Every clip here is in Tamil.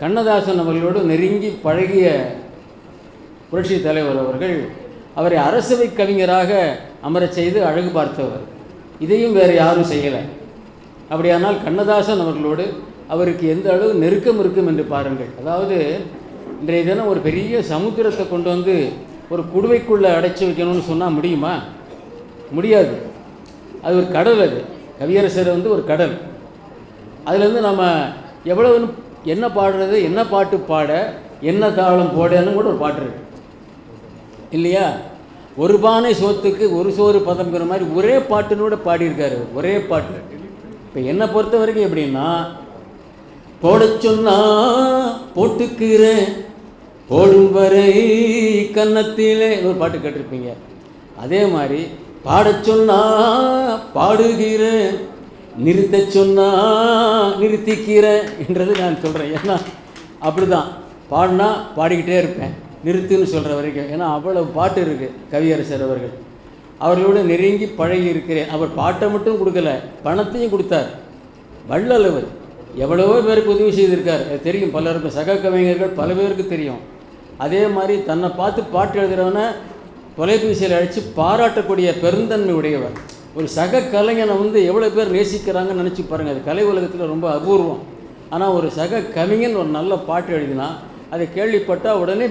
கண்ணதாசன் அவர்களோடு நெருங்கி பழகிய புரட்சி தலைவர் அவர்கள் அவரை அரசவை கவிஞராக அமரச் செய்து அழகு பார்த்தவர். இதையும் வேறு யாரும் செய்யலை. அப்படியானால் கண்ணதாசன் அவர்களோடு அவருக்கு எந்த அளவு நெருக்கம் இருக்கும் என்று பாருங்கள். அதாவது இன்றைய தினம் ஒரு பெரிய சமுத்திரத்தை கொண்டு வந்து ஒரு குடுவைக்குள்ளே அடைச்சி வைக்கணும்னு சொன்னால் முடியுமா? முடியாது. அது ஒரு கடல் அது. கவியரசர் வந்து ஒரு கடல். அதுலேருந்து நம்ம எவ்வளவுன்னு என்ன பாடுறது என்ன பாட்டு பாட என்ன தாளம் போடன்னு கூட ஒரு பாட்டு இருக்கு. இல்லையா? ஒரு பானை சோத்துக்கு ஒரு சோறு பதம்ங்கிற மாதிரி ஒரே பாட்டுன்னு கூட பாடியிருக்காரு. ஒரே பாட்டு. இப்போ என்னை பொறுத்த வரைக்கும் எப்படின்னா போட சொன்னா போட்டுக்கிறேன் போடும் வரை கன்னத்திலே ஒரு பாட்டு கேட்டிருப்பீங்க. அதே மாதிரி பாட சொன்னா பாடுகிறேன் நிறுத்தச் சொன்னா நிறுத்திக்கிறேன் என்றது நான் சொல்கிறேன் ஏன்னா அப்படிதான். பாடினா பாடிக்கிட்டே இருப்பேன். நிறுத்துன்னு சொல்கிற வரைக்கும். ஏன்னா அவ்வளவு பாட்டு இருக்குது கவியரசர் அவர்கள். அவர்களோடு நெருங்கி பழகி இருக்கிறேன் அவர் பாட்டை மட்டும் கொடுக்கல பணத்தையும் கொடுத்தார். வள்ளல் அவர். எவ்வளவோ பேருக்கு உதவி செய்திருக்கார். அது தெரியும். பலருக்கு சக கவிஞர்கள் பல பேருக்கு தெரியும். அதே மாதிரி தன்னை பார்த்து பாட்டு எழுதுகிறவனை தொலைபேசியில் அழைச்சி பாராட்டக்கூடிய பெருந்தன்மை உடையவர். ஒரு சக கலைஞனை வந்து எவ்வளோ பேர் நேசிக்கிறாங்கன்னு நினச்சி பாருங்கள் அது கலை உலகத்தில் ரொம்ப அபூர்வம். ஆனால் ஒரு சக கவிஞன் ஒரு நல்ல பாட்டு எழுதினா அதை கேள்விப்பட்டால் உடனே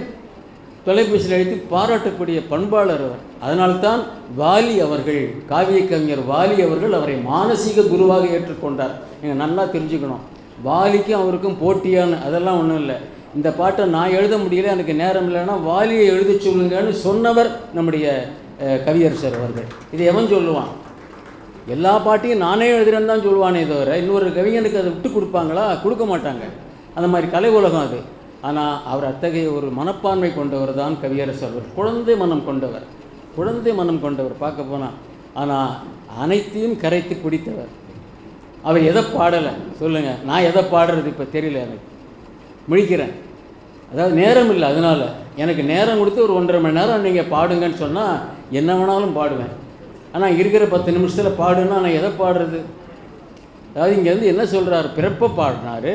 தொலைபேசியில் எழுதி பாராட்டக்கூடிய பண்பாளர் அவர். அதனால்தான் வாலி அவர்கள் காவிய கவிஞர் வாலி அவர்கள் அவரை மானசீக குருவாக ஏற்றுக்கொண்டார். நீங்கள் நல்லா தெரிஞ்சுக்கணும். வாலிக்கும் அவருக்கும் போட்டியான அதெல்லாம் ஒன்றும் இல்லை. இந்த பாட்டை நான் எழுத முடியல எனக்கு நேரம் இல்லைன்னா வாலியை எழுத சொல்லுங்கன்னு சொன்னவர் நம்முடைய கவியரசர் அவர்கள். இது எவன் சொல்லுவான்? எல்லா பாட்டையும் நானே எழுதுறேன்னு தான் சொல்லுவானே தவிர இன்னொரு கவிஞனுக்கு அதை விட்டு கொடுப்பாங்களா? கொடுக்க மாட்டாங்க. அந்த மாதிரி கலை உலகம் அது. ஆனால் அவர் அத்தகைய ஒரு மனப்பான்மை கொண்டவர் தான் கவியரசர் அவர். குழந்தை மனம் கொண்டவர். குழந்தை மனம் கொண்டவர் பார்க்க போனால் ஆனால் அனைத்தையும் கரைத்து குடித்தவர். அவர் எதை பாடலை? சொல்லுங்கள் நான் எதை பாடுறது இப்போ தெரியல எனக்கு. முழிக்கிறேன். அதாவது நேரம் இல்லை அதனால். எனக்கு நேரம் கொடுத்து ஒரு ஒன்றரை மணி நேரம் நீங்கள் பாடுங்கன்னு சொன்னால் என்ன வேணாலும் பாடுவேன். ஆனால் இருக்கிற பத்து நிமிஷத்தில் பாடுன்னா நான் எதை பாடுறது? அதாவது இங்கேருந்து என்ன சொல்கிறார் பிறப்பை பாடினார்.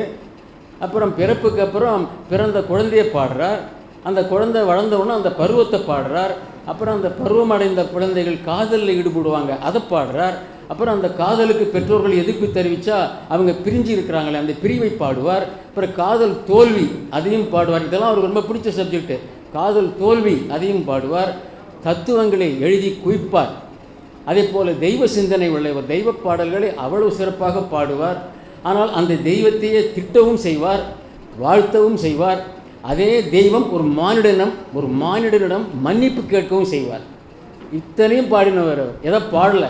அப்புறம் பிறப்புக்கு அப்புறம் பிறந்த குழந்தையை பாடுறார். அந்த குழந்தை வளர்ந்தவுடனே அந்த பருவத்தை பாடுறார். அப்புறம் அந்த பருவம் அடைந்த குழந்தைகள் காதலில் ஈடுபடுவாங்க அதை பாடுறார். அப்புறம் அந்த காதலுக்கு பெற்றோர்கள் எதிர்ப்பு தெரிவித்தா அவங்க பிரிஞ்சு இருக்கிறாங்களே அந்த பிரிவை பாடுவார். அப்புறம் காதல் தோல்வி அதையும் பாடுவார். இதெல்லாம் அவருக்கு ரொம்ப பிடிச்ச சப்ஜெக்ட்டு காதல் தோல்வி அதையும் பாடுவார். தத்துவங்களை எழுதி குவிப்பார். அதே போல் தெய்வ சிந்தனை உள்ளவர் தெய்வ பாடல்களை அவ்வளவு சிறப்பாக பாடுவார். ஆனால் அந்த தெய்வத்தையே திட்டவும் செய்வார் வாழ்த்தவும் செய்வார். அதே தெய்வம் ஒரு மானிடனம் ஒரு மானிடனிடம் மன்னிப்பு கேட்கவும் செய்வார். இத்தனையும் பாடினவர் எதை பாடலை?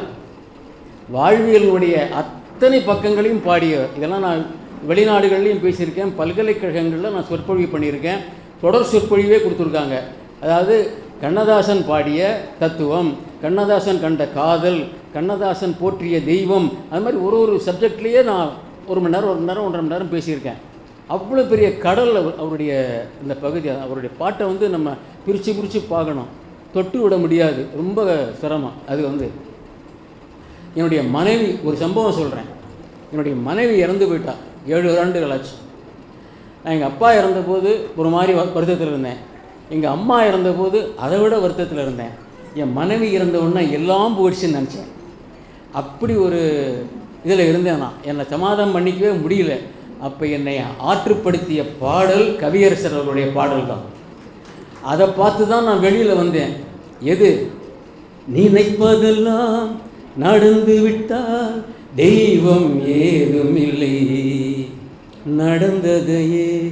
வாழ்வியலுடைய அத்தனை பக்கங்களையும் பாடியவர் இதெல்லாம் நான் வெளிநாடுகள்லையும் பேசியிருக்கேன் பல்கலைக்கழகங்களில் நான் சொற்பொழிவு பண்ணியிருக்கேன். தொடர் சொற்பொழிவே கொடுத்துருக்காங்க. அதாவது கண்ணதாசன் பாடிய தத்துவம் கண்ணதாசன் கண்ட காதல் கண்ணதாசன் போற்றிய தெய்வம் அது மாதிரி ஒரு ஒரு சப்ஜெக்ட்லேயே நான் ஒரு மணி நேரம் ஒரு மணி நேரம் ஒன்றரை மணி நேரம் பேசியிருக்கேன். அவ்வளோ பெரிய கடல் அவருடைய இந்த பகுதி அவருடைய பாட்டை வந்து நம்ம பிரித்து பிரித்து பார்க்கணும். தொட்டு விட முடியாது. ரொம்ப சிரமம். அது வந்து என்னுடைய மனைவி ஒரு சம்பவம் சொல்கிறேன் என்னுடைய மனைவி இறந்து போயிட்டா. ஏழு ஆண்டுகள் ஆச்சு. நான் எங்கள் அப்பா இறந்தபோது ஒரு மாதிரி வ- வருத்தத்தில் இருந்தேன் எங்கள் அம்மா இறந்தபோது அதை விட வருத்தத்தில் இருந்தேன். என் மனைவி இறந்தவொன்னே எல்லாம் போயிடுச்சுன்னு நினச்சேன். அப்படி ஒரு இதில் இருந்தேன் நான். என்னை சமாதானம் பண்ணிக்கவே முடியல. அப்போ என்னை ஆற்றுப்படுத்திய பாடல் கவியரசர் அவர்களுடைய பாடல் தான். அதை பார்த்து தான் நான் வெளியில் வந்தேன். எது? நினைப்பதெல்லாம் நடந்து விட்டால் தெய்வம் ஏதும் இல்லை. நடந்ததையே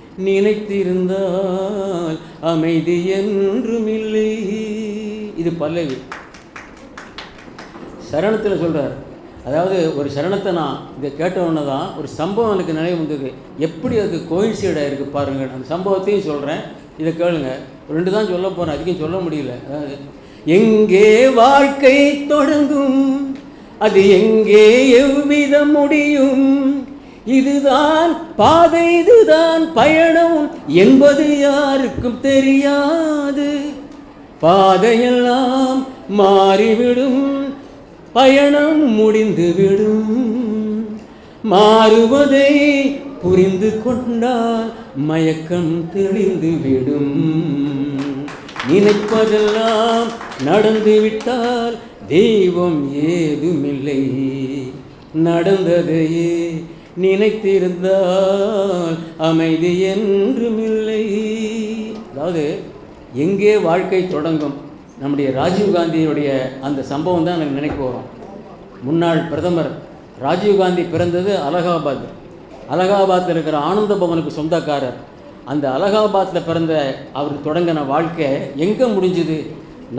நினைத்திருந்தால் அமைதி என்றுமில்லை. இது பல்லவி. சரணத்தில் சொல்கிறார் அதாவது ஒரு சரணத்தை நான் இதை கேட்டவுடனே தான் ஒரு சம்பவம் எனக்கு நினைவு வந்தது. எப்படி அது கோயின்சைடாக இருக்குது பாருங்கள் அந்த சம்பவத்தையும் சொல்கிறேன் இதை கேளுங்க. ரெண்டு தான் சொல்ல போகிறேன் அதிகம் சொல்ல முடியல. அதாவது எங்கே வாழ்க்கை தொடங்கும் அது எங்கே எவ்விதம் முடியும்? இதுதான் பாதை இதுதான் பயணம் என்பது யாருக்கும் தெரியாது. பாதையெல்லாம் மாறிவிடும் பயணம் முடிந்துவிடும். மாறுவதை புரிந்து கொண்டால் மயக்கம் தெளிந்துவிடும். நினைப்பதெல்லாம் நடந்துவிட்டால் தெய்வம் ஏதுமில்லை. நடந்ததையே நினைத்திருந்தால் அமைதி என்றுமில்லை அதாவது எங்கே வாழ்க்கை தொடங்கும்? நம்முடைய ராஜீவ்காந்தியுடைய அந்த சம்பவம் தான் எனக்கு நினைப்பு வரும் முன்னாள் பிரதமர் ராஜீவ்காந்தி பிறந்தது அலகாபாத். அலகாபாத்தில் இருக்கிற ஆனந்த பவனுக்கு சொந்தக்காரர். அந்த அலகாபாத்தில் பிறந்த அவர் தொடங்கின வாழ்க்கை எங்கே முடிஞ்சுது?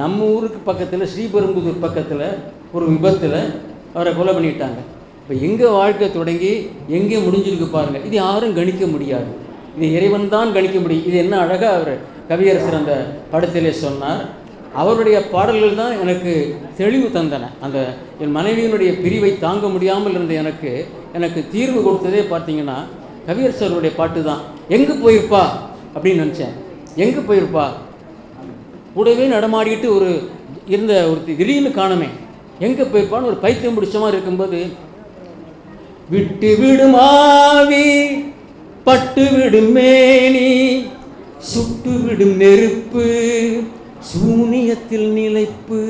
நம்ம ஊருக்கு பக்கத்தில் ஸ்ரீபெரும்புதூர் பக்கத்தில் ஒரு விபத்தில் அவரை கொலை பண்ணிட்டாங்க. இப்போ எங்கே வாழ்க்கை தொடங்கி எங்கே முடிஞ்சிருக்கு பாருங்கள் இது யாரும் கணிக்க முடியாது. இது இறைவன் தான் கணிக்க முடியும். இது என்ன அழகாக அவர் கவியரசர் அந்த படத்திலே சொன்னார். அவருடைய பாடல்கள் தான் எனக்கு தெளிவு தந்தன. அந்த என் மனைவியினுடைய பிரிவை தாங்க முடியாமல் இருந்த எனக்கு எனக்கு தீர்வு கொடுத்ததே பார்த்தீங்கன்னா கவியரசருடைய பாட்டு தான். எங்கே போயிருப்பா? அப்படின்னு நினச்சேன். எங்கே போயிருப்பா? கூடவே நடமாடிக்கிட்டு ஒரு இருந்த ஒரு திடீர்னு காணமே. எங்கே போயிருப்பான்னு? ஒரு பைத்தியம் பிடிச்ச மாதிரி இருக்கும்போது விட்டு விடும் ஆவி பட்டு விடும் மேனி சுட்டு விடும் நெருப்பு சூனியத்தில் நிலைப்பு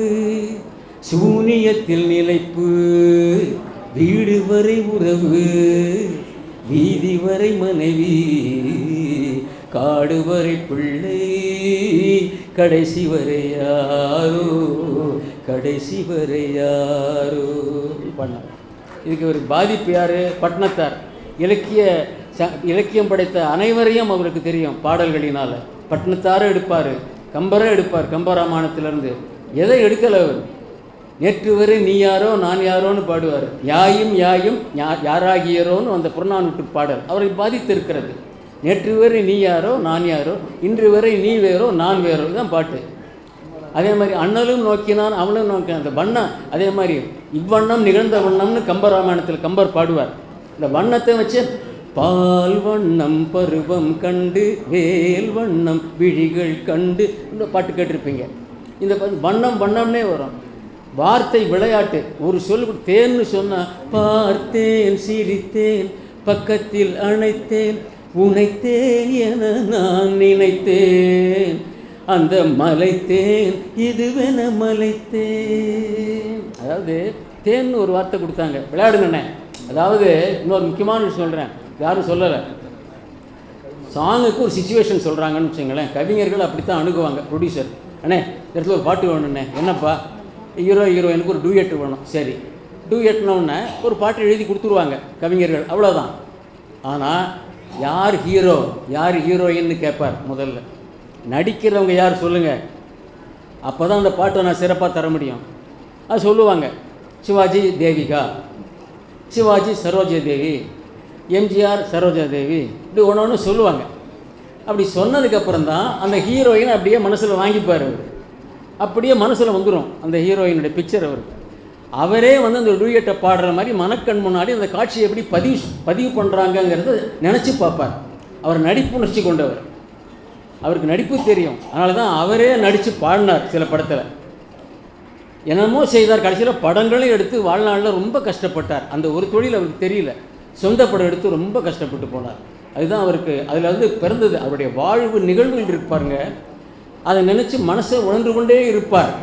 சூனியத்தில் நிலைப்பு வீடு வரை உறவு வீதி வரை மனைவி காடு வரை பிள்ளை கடைசி வரை யாரோ கடைசி வரை யாரோ. பண்ண இதுக்கு ஒரு பாதிப்பு யார்? பட்னத்தார். இலக்கிய ச இலக்கியம் படைத்த அனைவரையும் அவருக்கு தெரியும் பாடல்களினால். பட்னத்தாரும் எடுப்பார் கம்பரும் எடுப்பார் கம்பராமாயணத்திலேருந்து. எதை எடுக்கலை அவர்? நேற்று வரை நீ யாரோ நான் யாரோன்னு பாடுவார். யாயும் யாயும் யா- யாராகியரோன்னு அந்த புறநானூற்று பாடல் அவரை பாதித்திருக்கிறது. நேற்று வரை நீ யாரோ நான் யாரோ இன்று வரை நீ வேறோ நான் வேறோ இதுதான் பாட்டு. அதே மாதிரி அண்ணலும் நோக்கினான் அவனும் நோக்கினான். அந்த வண்ணம் அதே மாதிரி இவ்வண்ணம் நிகழ்ந்த வண்ணம்னு கம்பராமாயணத்தில் கம்பர் பாடுவார். இந்த வண்ணத்தை வச்சு பால் வண்ணம் பருவம் கண்டு வேல் வண்ணம் விழிகள் கண்டு இந்த பாட்டு கேட்டிருப்பீங்க. இந்த வண்ணம் வண்ணம்னே வரும். வார்த்தை விளையாட்டு. ஒரு சொல் தேன்னு சொன்னால் பார்த்தேன் சிரித்தேன் பக்கத்தில் அணைத்தேன் உனைத்தேன் என நான் நினைத்தேன். அந்த மலைத்தேன் இதுவென மலைத்தேன். அதாவது தேன் ஒரு வார்த்தை கொடுத்தாங்க. விளையாடுங்கண்ணே. அதாவது இன்னொரு முக்கியமான விஷயம் சொல்கிறேன் யாரும் சொல்லலை. சாங்குக்கு ஒரு சுச்சுவேஷன் சொல்கிறாங்கன்னு வச்சுங்களேன். கவிஞர்கள் அப்படி தான் அணுகுவாங்க ப்ரொடியூசர் அண்ணே இந்த இடத்துல ஒரு பாட்டு வேணுண்ணே என்னப்பா? ஹீரோ ஹீரோயினுக்கு ஒரு டூயட் வேணும். சரி. டூயட்னோடனே ஒரு பாட்டு எழுதி கொடுத்துருவாங்க கவிஞர்கள். அவ்வளோதான் ஆனால் யார் ஹீரோ யார் ஹீரோயின்னு கேட்பார் முதல்ல. நடிக்கிறவங்க யார் சொல்லுங்கள் அப்போ தான் அந்த பாட்டை நான் சிறப்பாக தர முடியும். அது சொல்லுவாங்க சிவாஜி தேவிகா சிவாஜி சரோஜா தேவி எம்ஜிஆர் சரோஜா தேவி இப்படி ஒன்று ஒன்று சொல்லுவாங்க. அப்படி சொன்னதுக்கப்புறம் தான் அந்த ஹீரோயின் அப்படியே மனசில் வாங்கிப்பார் அவர். அப்படியே மனசில் வந்துடும் அந்த ஹீரோயினுடைய பிக்சர் அவருக்கு. அவரே வந்து அந்த டூயட்டை பாடுற மாதிரி மனக்கண் முன்னாடி அந்த காட்சியை எப்படி பதிவு பதிவு பண்ணுறாங்கங்கிறத நினச்சி பார்ப்பார். அவர் நடிப்புணர்ச்சி கொண்டவர். அவருக்கு நடிப்பு தெரியும். அதனால தான் அவரே நடித்து பாடினார் சில படத்தில். என்னமோ செய்தார். கடைசியில் படங்களும் எடுத்து வாழ்நாளில் ரொம்ப கஷ்டப்பட்டார். அந்த ஒரு தொழில் அவருக்கு தெரியல. சொந்த படம் எடுத்து ரொம்ப கஷ்டப்பட்டு போனார். அதுதான் அவருக்கு அதில் வந்து பிறந்தது. அவருடைய வாழ்வு நிகழ்வுகள் இருப்பாருங்க அதை நினச்சி மனசை உணர்ந்து கொண்டே இருப்பார்.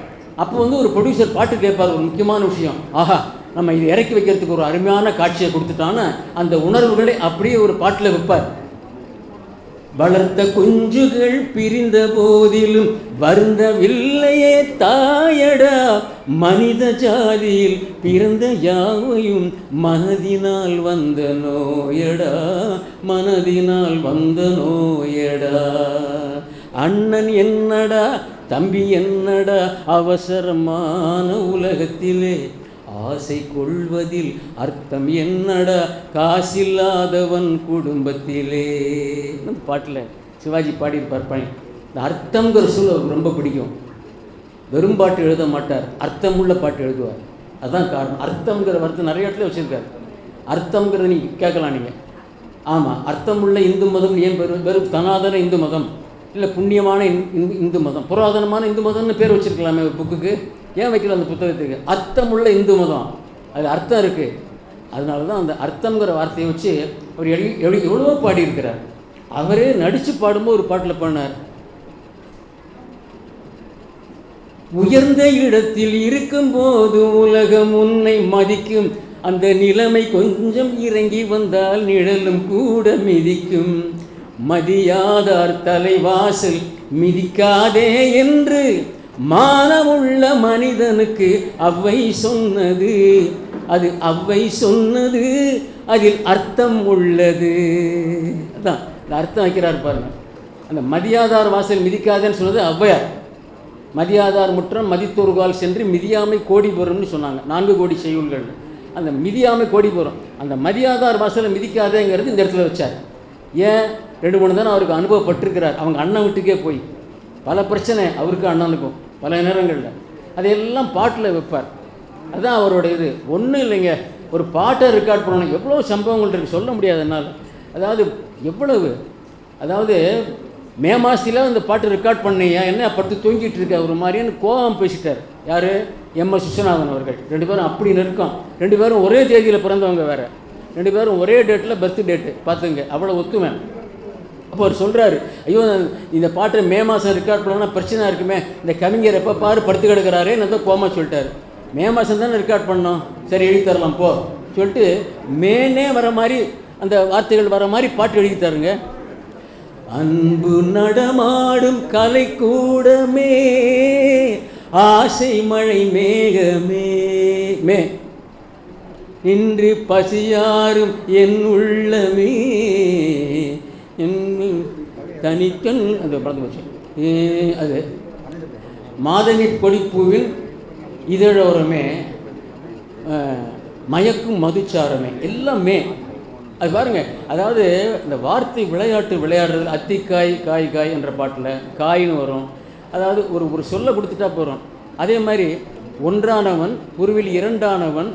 அப்போ வந்து ஒரு ப்ரொடியூசர் பாட்டு கேட்பார். ஒரு முக்கியமான விஷயம். ஆஹா நம்ம இது இறக்கி வைக்கிறதுக்கு ஒரு அருமையான காட்சியை கொடுத்துட்டான்னு அந்த உணர்வுகளை அப்படியே ஒரு பாட்டில் வைப்பார். வளர்த்த குஞ்சுகள் பிரிந்த போதிலும் வருந்தவில்லையே தாயடா. மனித ஜாதியில் பிறந்த யாவையும் மனதினால் வந்த நோயடா. மனதினால் வந்த நோயடா. அண்ணன் என்னடா தம்பி என்னடா அவசரமான உலகத்திலே ஆசை கொள்வதில் அர்த்தம் என்னடா? காசில்லாதவன் குடும்பத்திலே. அந்த பாட்டில் சிவாஜி பாடியிருப்பார் பணி இந்த அர்த்தங்கிற சொல் அவருக்கு ரொம்ப பிடிக்கும். வெறும் பாட்டு எழுத மாட்டார். அர்த்தமுள்ள பாட்டு எழுதுவார். அதுதான் காரணம். அர்த்தம்ங்கிற வார்த்தை நிறைய இடத்துல வச்சுருக்காரு. அர்த்தங்கிறத நீங்கள் கேட்கலாம் நீங்கள் ஆமாம் அர்த்தமுள்ள இந்து மதம் ஏன் பெரும் வெறும் தனாதன இந்து மதம்? இல்லை புண்ணியமான இந் இந்து இந்து மதம் புராதனமான இந்து மதம்னு பேர் வச்சிருக்கலாமே புக்குக்கு ஏன் வைக்கல அந்த புத்தகத்துக்கு? அர்த்தமுள்ள இந்து மதம். அது அர்த்தம் இருக்குது அதனால தான் அந்த அர்த்தங்கிற வார்த்தையை வச்சு அவர் எழு எழுதி எவ்வளவோ பாடியிருக்கிறார். அவரே நடித்து பாடும்போது ஒரு பாட்டில் பாடினார். உயர்ந்த இடத்தில் இருக்கும்போது உலகம் உன்னை மதிக்கும். அந்த நிலைமை கொஞ்சம் இறங்கி வந்தால் நிழலும் கூட மிதிக்கும். மதியாதார் தலைவாசல் மிதிக்காதே என்று மானமுள்ள மனிதனுக்கு அவ்வை சொன்னது. அது அவ்வை சொன்னது அதில் அர்த்தம் உள்ளது. அதான் இந்த அர்த்தம் வைக்கிறார் பாருங்க. அந்த மதியாதார் வாசல் மிதிக்காதேன்னு சொன்னது ஔவையார் மதியாதார் முற்றம் மதித்தொருகால் சென்று மிதியாமை கோடி பெறும்னு சொன்னாங்க. நான்கு கோடி செய்யுள்கள். அந்த மிதியாமை கோடி போகிறோம் அந்த மதியாதார் வாசலை மிதிக்காதேங்கிறது இந்த இடத்துல வச்சார். ஏன்? ரெண்டு மூணு தானே அவருக்கு அனுபவப்பட்டிருக்கிறார். அவங்க அண்ணன் வீட்டுக்கே போய். பல பிரச்சனை அவருக்கு அண்ணனுக்கும் பல நேரங்களில். அதையெல்லாம் பாட்டில் வைப்பார். அதுதான் அவரோட இது. ஒன்றும் இல்லைங்க. ஒரு பாட்டை ரெக்கார்ட் பண்ணணும். எவ்வளோ சம்பவங்கள் இருக்குது சொல்ல முடியாது என்னால். அதாவது எவ்வளவு? அதாவது மே மாதத்தில் இந்த பாட்டு ரெக்கார்ட் பண்ணியா? என்ன படுத்து தூங்கிட்டு இருக்க? ஒரு மாதிரின்னு கோபம் பேசிட்டார். யார்? எம் எஸ் விஸ்வநாதன் அவர்கள். ரெண்டு பேரும் அப்படி நெருக்கம். ரெண்டு பேரும் ஒரே தேதியில் பிறந்தவங்க வேறு. ரெண்டு பேரும் ஒரே டேட்டில் பர்த் டேட்டு பார்த்துங்க. அவ்வளோ ஒத்துவேன் அப்போ அவர் சொல்கிறாரு ஐயோ இந்த பாட்டை மே மாதம் ரெக்கார்ட் பண்ணோன்னா பிரச்சனை இருக்குமே. இந்த கவிஞர் எப்போ பாரு படுத்து கிடக்கிறாரு. நான் கோமா சொல்லிட்டாரு. மே மாதம் தானே ரெக்கார்ட் பண்ணோம். சரி எழுதி தரலாம் போ. சொல்லிட்டு மேனே வர மாதிரி அந்த வார்த்தைகள் வர மாதிரி பாட்டு எழுதி தருங்க. அன்பு நடமாடும் கலை கூடமே ஆசை மழை மேகமே மே. இன்று பசியாரும் என் உள்ளமே தனிக்கண் அந்த படத்தை போச்சு. அது. மாதவி கொடிப்பூவில் இதழோரமே மயக்கும் மதுச்சாரமே எல்லாமே. அது பாருங்கள் அதாவது இந்த வார்த்தை விளையாட்டு விளையாடுறது அத்திக்காய் காய் காய் என்ற பாட்டில் காயின்னு வரும். அதாவது ஒரு ஒரு சொல்ல கொடுத்துட்டா போகிறோம் அதே மாதிரி ஒன்றானவன் உருவில் இரண்டானவன்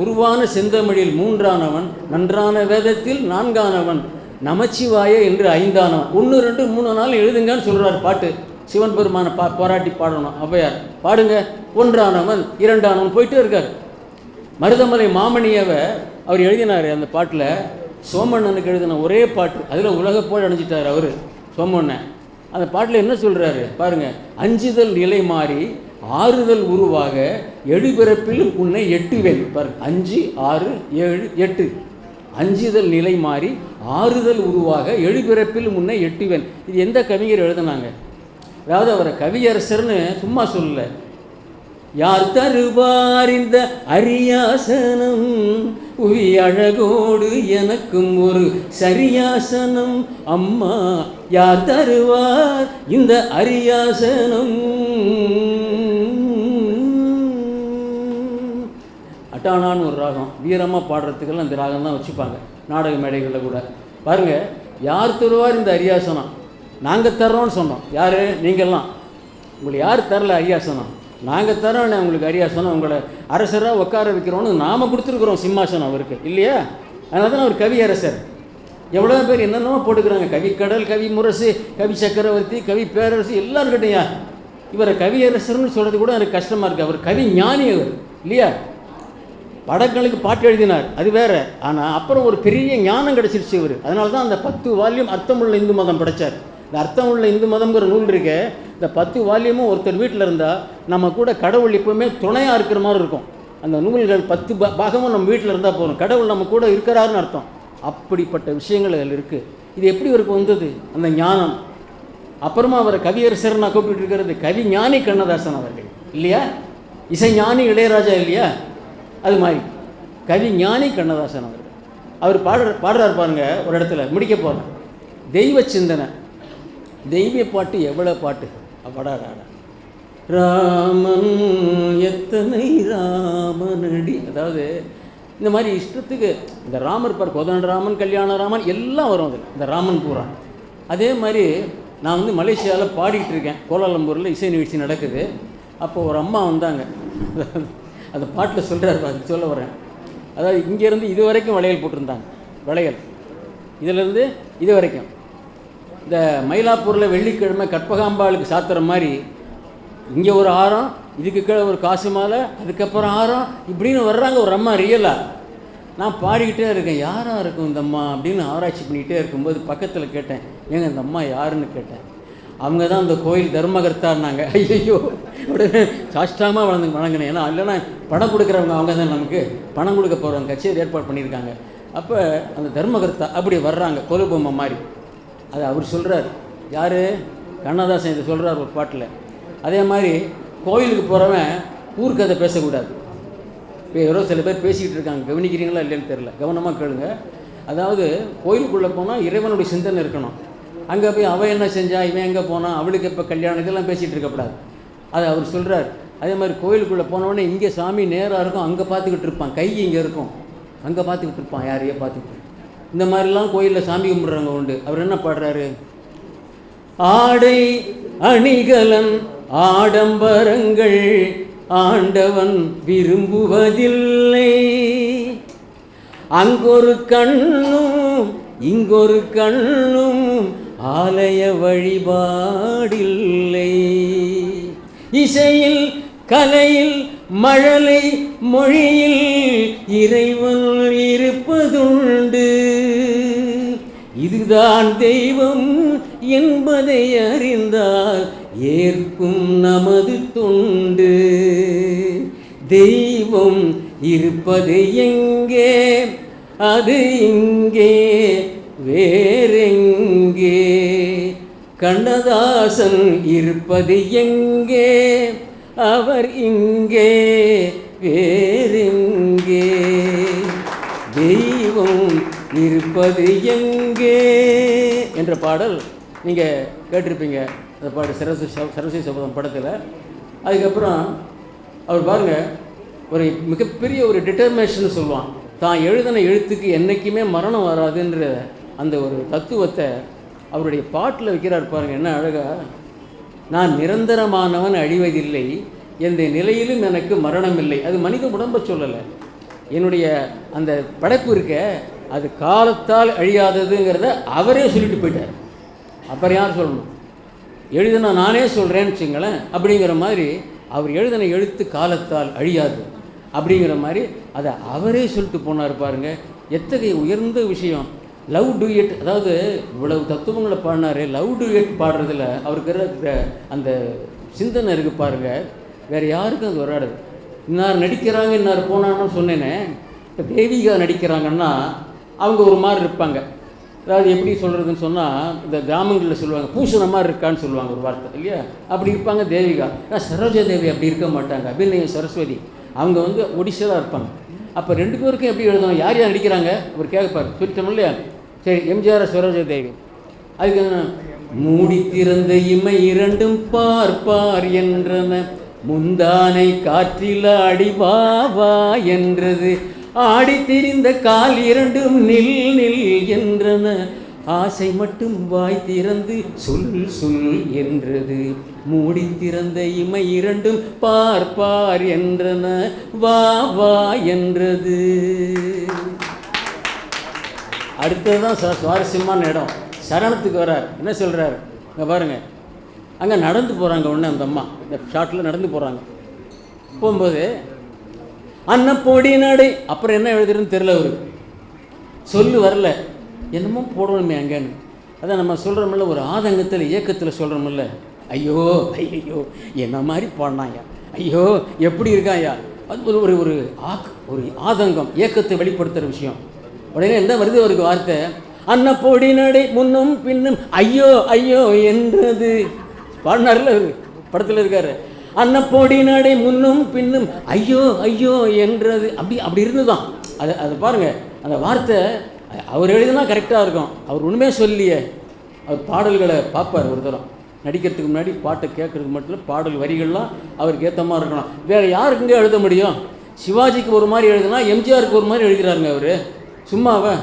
உருவான செந்தமிழில் மூன்றானவன் நன்றான வேதத்தில் நான்கானவன் நமச்சிவாய என்று ஐந்தானவன் ஒன்று ரெண்டு மூணு நாள் எழுதுங்கன்னு சொல்கிறார் பாட்டு. சிவன் பெருமானை பா போராட்டி பாடணும். ஔவையார் பாடுங்க. ஒன்றானவன் இரண்டானவன் போயிட்டே இருக்கார். மருதமலை மாமணியவை அவர் எழுதினார் அந்த பாட்டில் சோமண்ணனுக்கு எழுதின ஒரே பாட்டு. அதில் உலக போய் அணிஞ்சிட்டார் அவர் சோமண்ணன். அந்த பாட்டில் என்ன சொல்கிறாரு பாருங்கள் அஞ்சுதல் நிலை மாறி ஆறுதல் உருவாக எழுபிறப்பிலும் உன்னை எட்டுவேன். பாருங்க. அஞ்சு ஆறு ஏழு எட்டு. அஞ்சுதல் நிலை மாறி ஆறுதல் உருவாக எழுபிறப்பில் முன்னே எட்டுவேன். இது எந்த கவிஞர் எழுதுனாங்க? அதாவது அவரை கவியரசர்னு சும்மா சொல்லல. யார் தருவார் இந்த அரியாசனம் உவி அழகோடு எனக்கும் ஒரு சரியாசனம். அம்மா யார் தருவார் இந்த அரியாசனம்? அட்டானான்னு ஒரு ராகம். வீரமாக பாடுறதுக்கெல்லாம் இந்த ராகம் தான் வச்சுப்பாங்க. நாடக மேடைகளில் கூட. பாருங்கள் யார் தருவார் இந்த அரியாசனம்? நாங்கள் தர்றோம்னு சொன்னோம். யார்? நீங்கள்லாம். உங்களுக்கு யார் தரல அரியாசனம்? நாங்கள் தரோம் உங்களுக்கு அரியாசனம். உங்களை அரசராக உட்கார வைக்கிறோன்னு நாம் கொடுத்துருக்குறோம் சிம்மாசனம் அவருக்கு. இல்லையா? அதனால தான் அவர் கவி அரசர். எவ்வளோ பேர் என்னென்னமோ போட்டுக்கிறாங்க. கவி கடல் கவி முரசு கவி சக்கரவர்த்தி கவி பேரரசு எல்லாருக்கிட்டையா இவரை கவியரசர்னு சொல்கிறது கூட எனக்கு கஷ்டமாக இருக்குது அவர் கவி ஞானி அவர். இல்லையா? படங்களுக்கு பாட்டு எழுதினார். அது வேற. ஆனால் அப்புறம் ஒரு பெரிய ஞானம் கிடைச்சிருச்சு இவர். அதனால தான் அந்த பத்து வால்யூம் அர்த்தமுள்ள இந்து மதம் படைச்சார். இந்த அர்த்தமுள்ள இந்து மதம்ங்கிற நூல் இருக்கே இந்த பத்து வால்யூமும் ஒருத்தர் வீட்டில் இருந்தால் நம்ம கூட கடவுள் எப்பவுமே துணையாக இருக்கிற மாதிரி இருக்கும். அந்த நூல்கள் பத்து பாகமும் நம்ம வீட்டில் இருந்தால் போதும். கடவுள் நம்ம கூட இருக்கிறாருன்னு அர்த்தம். அப்படிப்பட்ட விஷயங்கள் அதில் இருக்குது இது எப்படி இவருக்கு வந்தது? அந்த ஞானம். அப்புறமா அவரை கவியரசர் நான் கூப்பிட்டு இருக்கிறது கவி ஞானி கண்ணதாசன் அவர்கள். இல்லையா? இசை ஞானி இளையராஜா இல்லையா? அது மாதிரி. கவி ஞானி கண்ணதாசன் அவர் அவர் பாடுற பாடுறார் பாருங்க ஒரு இடத்துல. முடிக்க போகிறேன் தெய்வ சிந்தனை. தெய்வ பாட்டு எவ்வளோ பாட்டு? ராடா ராமன் எத்தனை ராமனடி? அதாவது இந்த மாதிரி இஷ்டத்துக்கு இந்த ராமர் பார் கோதண்ட ராமன் கல்யாண ராமன் எல்லாம் வரும் அதில். இந்த ராமன் பூரா. அதே மாதிரி நான் வந்து மலேசியாவில் பாடிக்கிட்டு இருக்கேன். கோலாலம்பூரில் இசை நிகழ்ச்சி நடக்குது. அப்போ ஒரு அம்மா வந்தாங்க. அந்த பாட்டில் சொல்கிறார் அது சொல்ல வரேன் அதாவது இங்கேருந்து இது வரைக்கும் வளையல் போட்டிருந்தாங்க வளையல். இதிலேருந்து இது வரைக்கும். இந்த மயிலாப்பூரில் வெள்ளிக்கிழமை கற்பகாம்பாளுக்கு சாத்துற மாதிரி இங்கே ஒரு ஆரம் இதுக்கு கீழே ஒரு காசு மாலை அதுக்கப்புறம் ஆரம் இப்படின்னு வர்றாங்க ஒரு அம்மா ரியலாக நான் பாடிக்கிட்டே இருக்கேன் யாராக இருக்கும் இந்த அம்மா அப்படின்னு ஆராய்ச்சி பண்ணிக்கிட்டே இருக்கும்போது பக்கத்தில் கேட்டேன் ஏங்க இந்த அம்மா யாருன்னு கேட்டேன்? அவங்க தான் அந்த கோயில் தர்மகர்த்தான்னாங்க ஐயோ உடனே சாஷ்டாமாக வளர்ந்து வணங்கினேன். ஏன்னா இல்லைன்னா பணம் கொடுக்குறவங்க அவங்க தான் நமக்கு பணம் கொடுக்க போகிறவங்க கட்சியை ஏற்பாடு பண்ணியிருக்காங்க. அப்போ அந்த தர்மகர்த்தா அப்படி வர்றாங்க கொலுபொம்மை மாதிரி. அது அவர் சொல்கிறார் யார்? கண்ணதாசன் இது சொல்கிறார் ஒரு பாட்டில். அதே மாதிரி கோயிலுக்கு போகிறவன் ஊர்க்கதை பேசக்கூடாது. இப்போ யாரோ சில பேர் பேசிக்கிட்டு இருக்காங்க. கவனிக்கிறீங்களா இல்லைன்னு தெரில கவனமாக கேளுங்க. அதாவது கோயிலுக்குள்ளே போனால் இறைவனுடைய சிந்தனை இருக்கணும். அங்கே போய் அவன் என்ன செஞ்சா இவன் எங்கே போனான் அவளுக்கு இப்போ கல்யாணம் இதெல்லாம் பேசிகிட்டு இருக்கக்கூடாது. அது அவர் சொல்கிறார் அதே மாதிரி கோயிலுக்குள்ளே போனவொடனே இங்கே சாமி நேராக இருக்கும் அங்கே பார்த்துக்கிட்டு இருப்பான். கை இங்கே இருக்கும். அங்கே பார்த்துக்கிட்டு இருப்பான் யாரையோ பார்த்துக்கிட்டு. இந்த மாதிரிலாம் கோயிலில் சாமி கும்பிட்றவங்க உண்டு. அவர் என்ன பாடுறாரு? ஆடை அணிகலன் ஆடம்பரங்கள் ஆண்டவன் விரும்புவதில்லை. அங்கொரு கண்ணும் இங்கொரு கண்ணும் ஆலய வழிபாடில்லை. இசையில் கலையில் மழலை மொழியில் இறைவன் இருப்பதுண்டு. இதுதான் தெய்வம் என்பதை அறிந்தால் ஏற்கும் நமது தொண்டு. தெய்வம் இருப்பது எங்கே? அது இங்கே. வேறு கண்ணதாசன் இருப்பது எங்கே? அவர் இங்கே வேறெங்கே? தெய்வம் இருப்பது எங்கே? என்ற பாடல் நீங்கள் கேட்டிருப்பீங்க. அந்த பாட்டு சரஸ்வதி சரஸ்வதி சபதம் படத்தில். அதுக்கப்புறம் அவர் பாருங்க ஒரு மிகப்பெரிய ஒரு டிட்டர்மினேஷன் சொல்லுவான். தான் எழுதின எழுத்துக்கு என்றைக்குமே மரணம் வராதுன்ற அந்த ஒரு தத்துவத்தை அவருடைய பாட்டில் வைக்கிறார் பாருங்க என்ன அழகா. நான் நிரந்தரமானவன் அழிவதில்லை எந்த நிலையிலும் எனக்கு மரணம் இல்லை அது மனித உடம்பை சொல்லலை. என்னுடைய அந்த படைப்பு இருக்க அது காலத்தால் அழியாததுங்கிறத அவரே சொல்லிட்டு போயிட்டார். அப்புறம் யார் சொல்லணும்? எழுதுனா நானே சொல்கிறேன்னு வச்சுங்களேன் அப்படிங்கிற மாதிரி அவர் எழுதின எழுத்து காலத்தால் அழியாது. அப்படிங்கிற மாதிரி அதை அவரே சொல்லிட்டு போனார் பாருங்க. எத்தகைய உயர்ந்த விஷயம். லவ் டூயட் அதாவது இவ்வளவு தத்துவங்களை பாடினாரு லவ் டூயட் பாடுறதுல அவருக்கு இருக்கிற அந்த சிந்தனை இருக்குது பாருங்கள் வேற யாருக்கும் அது வராது. இன்னார் நடிக்கிறாங்க இன்னார் போனான்னு சொன்னேனே இப்போ தேவிகா நடிக்கிறாங்கன்னா அவங்க ஒரு மாதிரி இருப்பாங்க. அதாவது எப்படி சொல்கிறதுன்னு சொன்னால் இந்த கிராமங்களில் சொல்லுவாங்க பூசண மாதிரி இருக்கான்னு சொல்லுவாங்க ஒரு வார்த்தை இல்லையா? அப்படி இருப்பாங்க தேவிகா. ஆனால் சரோஜா தேவி அப்படி இருக்க மாட்டாங்க. அபிநயம் சரஸ்வதி. அவங்க வந்து ஒடிஷலாக இருப்பாங்க. அப்போ ரெண்டு பேருக்கும் எப்படி எழுதணும்? யார் யார் நடிக்கிறாங்க? அவர் கேட்பார் சொல்லிட்டோம் இல்லையா? சரி எம்ஜிஆர் சரோஜா தேவி. அதுக்கு என்ன? மூடி திறந்த இமை இரண்டும் பார் பார் என்றன. முந்தானை காற்றில் ஆடி வா என்றது. ஆடி திரிந்த கால் இரண்டும் நில் நில் என்றன. ஆசை மட்டும் வாய் திறந்து சொல் சொல் என்றது. மூடி திறந்த இமை இரண்டும் பார் பார் என்றன வா வா என்றது. அடுத்ததுதான் ச சுவாரஸ்யமான இடம். சரணத்துக்கு வரார் என்ன சொல்கிறார் இங்கே பாருங்க. அங்கே நடந்து போகிறாங்க ஒன்று அந்த அம்மா. இந்த ஷாட்டில் நடந்து போகிறாங்க போகும்போது அன்னப்பொடி நாடு. அப்புறம் என்ன எழுதுறதுன்னு தெரில அவருக்கு சொல்லு வரல. என்னமோ போடணுமே அங்கேன்னு. அதான் நம்ம சொல்கிறோமில்ல ஒரு ஆதங்கத்தில் இயக்கத்தில் சொல்கிறோமில்ல ஐயோ ஐயோ என்ன மாதிரி பாடினாயா? ஐயோ எப்படி இருக்காயா? அது ஒரு ஒரு ஒரு ஆக் ஒரு ஆதங்கம் இயக்கத்தை வெளிப்படுத்துகிற விஷயம். உடனே என்ன வருது அவருக்கு வார்த்தை? அன்னப்பொடி நடை முன்னும் பின்னும் ஐயோ ஐயோ என்றது. பாடினார்ல அவர் படத்தில் இருக்காரு. அன்னப்பொடி நடை முன்னும் பின்னும் ஐயோ ஐயோ என்றது. அப்படி அப்படி இருந்துதான். அது அது பாருங்கள் அந்த வார்த்தை அவர் எழுதினா கரெக்டாக இருக்கும். அவர் ஒன்றுமே சொல்லியே அவர் பாடல்களை பார்ப்பார் ஒரு தரம். நடிக்கிறதுக்கு முன்னாடி பாட்டை கேட்கறதுக்கு மட்டும் இல்லை பாடல் வரிகள்லாம் அவருக்கு ஏற்ற மாதிரி இருக்கணும். வேறு யாருக்குங்க எழுத முடியும்? சிவாஜிக்கு ஒரு மாதிரி எழுதுனா எம்ஜிஆருக்கு ஒரு மாதிரி எழுதுகிறாருங்க அவர். சும்மாவா?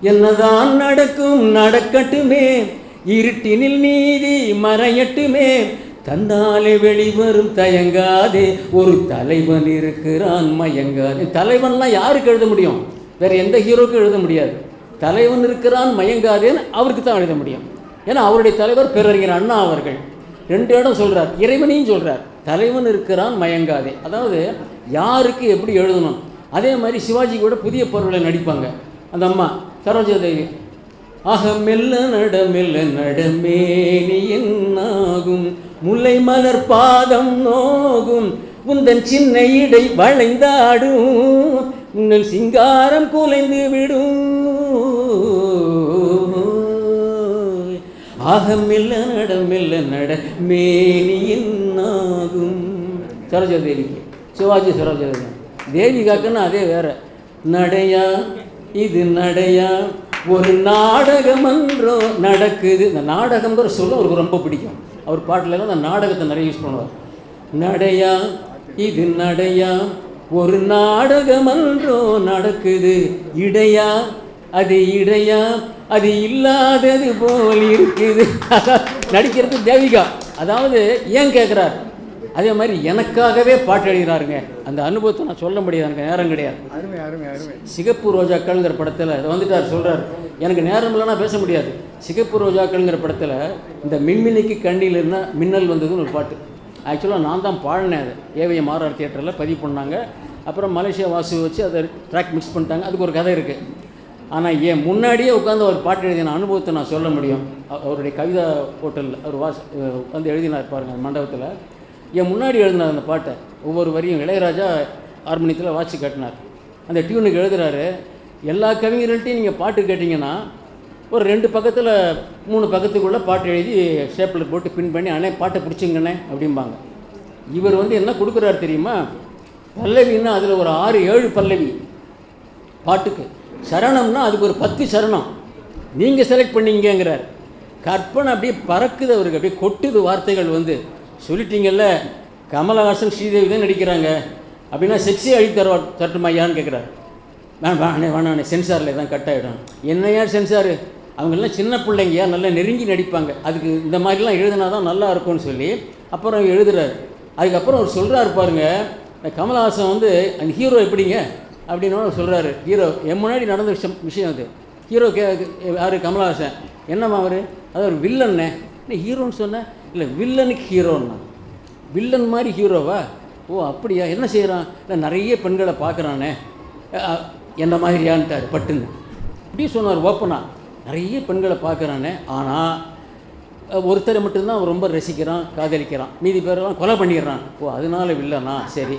என்னதான் நடக்கும் நடக்கட்டுமே. இருட்டினில் நீதி மறையட்டுமே. தன்னாலே வெளிவரும் தயங்காதே. ஒரு தலைவன் இருக்கிறான் மயங்காதே. தலைவன்லாம் யாருக்கு எழுத முடியும்? வேற எந்த ஹீரோக்கும் எழுத முடியாது. தலைவன் இருக்கிறான் மயங்காதேன்னு அவருக்கு தான் எழுத முடியும். ஏன்னா அவருடைய தலைவர் பேரறிஞர் அண்ணா அவர்கள். ரெண்டு இடம் சொல்கிறார் இறைவனையும் சொல்றார். தலைவன் இருக்கிறான் மயங்காதே. அதாவது யாருக்கு எப்படி எழுதணும்? அதே மாதிரி சிவாஜி கூட புதிய பொருளை நடிப்பாங்க. அந்த அம்மா சரோஜா தேவி. ஆக மெல்ல நட மெல்ல நடமேனி என்னாகும்? முல்லை மலர் பாதம் நோகும். உந்தன் சின்ன இடை வளைந்தாடும். உன்னில் சிங்காரம் குலைந்து விடும். ஆக நடமில்ல நட மேனியின் ஆகும் சரோஜா தேவிக்கு சிவாஜி சரோஜா தேவி தேவிகாக்குன்னு அதே வேற. நடையா இது நடையா ஒரு நாடகம் என்றோ நடக்குது. இந்த நாடகம்ன்ற சொல்ல அவருக்கு ரொம்ப பிடிக்கும். அவர் பாட்டிலெல்லாம் அந்த நாடகத்தை நிறைய யூஸ் பண்ணுவார். நடையா இது நடையா ஒரு நாடகம் என்றோ நடக்குது. இடையா? அது இடையா? அது இல்லாதது போல் இருக்குது. நடிக்கிறது தேவிகா. அதாவது ஏன் கேட்குறார் அதே மாதிரி எனக்காகவே பாட்டு எழுதினாருங்க அந்த அனுபவத்தை நான் சொல்ல முடியாது. எனக்கு நேரம் கிடையாது. சிகப்பு ரோஜாக்கள்ங்கிற படத்தில் வந்துட்டார் சொல்கிறார் எனக்கு நேரம் இல்லைன்னா பேச முடியாது. சிகப்பு ரோஜாக்கள்ங்கிற படத்தில் இந்த மின்மினிக்கு கண்ணில் என்ன மின்னல் வந்ததுன்னு ஒரு பாட்டு. ஆக்சுவலாக நான் தான் பாடினேன் அது. ஏவிஎம் ஆர்ஆர் தியேட்டரில் பதிவு பண்ணாங்க. அப்புறம் மலேசியா வாசு வச்சு அதை ட்ராக் மிக்ஸ் பண்ணிட்டாங்க. அதுக்கு ஒரு கதை இருக்குது ஆனால் என் முன்னாடியே உட்காந்து அவர் பாட்டு எழுதின அனுபவத்தை நான் சொல்ல முடியும். அவருடைய கவிதா ஹோட்டலில் அவர் வாஸ் வந்து எழுதினார் பாருங்கள் மண்டபத்தில். என் முன்னாடி எழுதினார் அந்த பாட்டை? ஒவ்வொரு வரியும் இளையராஜா ஹார்மோனியத்தில் வாட்சி கட்டினார். அந்த டியூனுக்கு எழுதுகிறாரு எல்லா கவிஞர்கள்ட்டையும் நீங்கள் பாட்டு கேட்டிங்கன்னா ஒரு ரெண்டு பக்கத்தில் மூணு பக்கத்துக்குள்ளே பாட்டு எழுதி ஷேப்பில் போட்டு பின் பண்ணி அண்ணே பாட்டை பிடிச்சிங்கண்ணே அப்படிம்பாங்க. இவர் வந்து என்ன கொடுக்குறாரு தெரியுமா? பல்லவின்னா அதில் ஒரு ஆறு ஏழு பல்லவி பாட்டுக்கு. சரணம்னா அதுக்கு ஒரு பத்து சரணம். நீங்கள் செலக்ட் பண்ணீங்கங்கிறார். கற்பனை அப்படியே பறக்குது அவருக்கு. அப்படியே கொட்டுது வார்த்தைகள் வந்து. சொல்லிட்டீங்கல்ல கமலஹாசன் ஸ்ரீதேவி தான் நடிக்கிறாங்க. அப்படின்னா செக்ஸி அழித்து தர தரட்டுமா ஐயான்னு கேட்குறாரு வேணாம் வேணே வேணாண்ணே சென்சாரில் தான் கட் ஆகிடும் என்ன யார் சென்சாரு அவங்கெல்லாம் சின்ன பிள்ளைங்க நல்லா நெருங்கி நடிப்பாங்க. அதுக்கு இந்த மாதிரிலாம் எழுதினா தான் நல்லா இருக்கும்னு சொல்லி அப்புறம் எழுதுறாரு. அதுக்கப்புறம் அவர் சொல்கிறாரு பாருங்க கமல்ஹாசன் கமலஹாசன் வந்து அந்த ஹீரோ எப்படிங்க? அப்படின்னு அவர் சொல்கிறாரு ஹீரோ என் முன்னாடி நடந்த விஷயம் விஷயம் அது. ஹீரோ கே யார்? கமலஹாசன். என்னம்மா அவர்? அது ஒரு வில்லன்னே. என்ன ஹீரோன்னு சொன்னேன் இல்லை வில்லனுக்கு ஹீரோன்னா. வில்லன் மாதிரி ஹீரோவா? ஓ அப்படியா? என்ன செய்கிறான் இல்லை நிறைய பெண்களை பார்க்குறானே. என்ன மாதிரியான்ட்டார் பட்டுன்னு. இப்படி சொன்னார் ஓப்பனா. நிறைய பெண்களை பார்க்குறானே. ஆனால் ஒருத்தரை மட்டும்தான் அவன் ரொம்ப ரசிக்கிறான் காதலிக்கிறான். மீதி பேரெல்லாம் கொலை பண்ணிடுறான். ஓ அதனால இல்லைண்ணா சரி.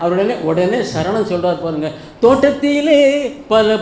அவருடனே உடனே சரணம் சொல்கிறார் பாருங்கள் தோட்டத்திலே பல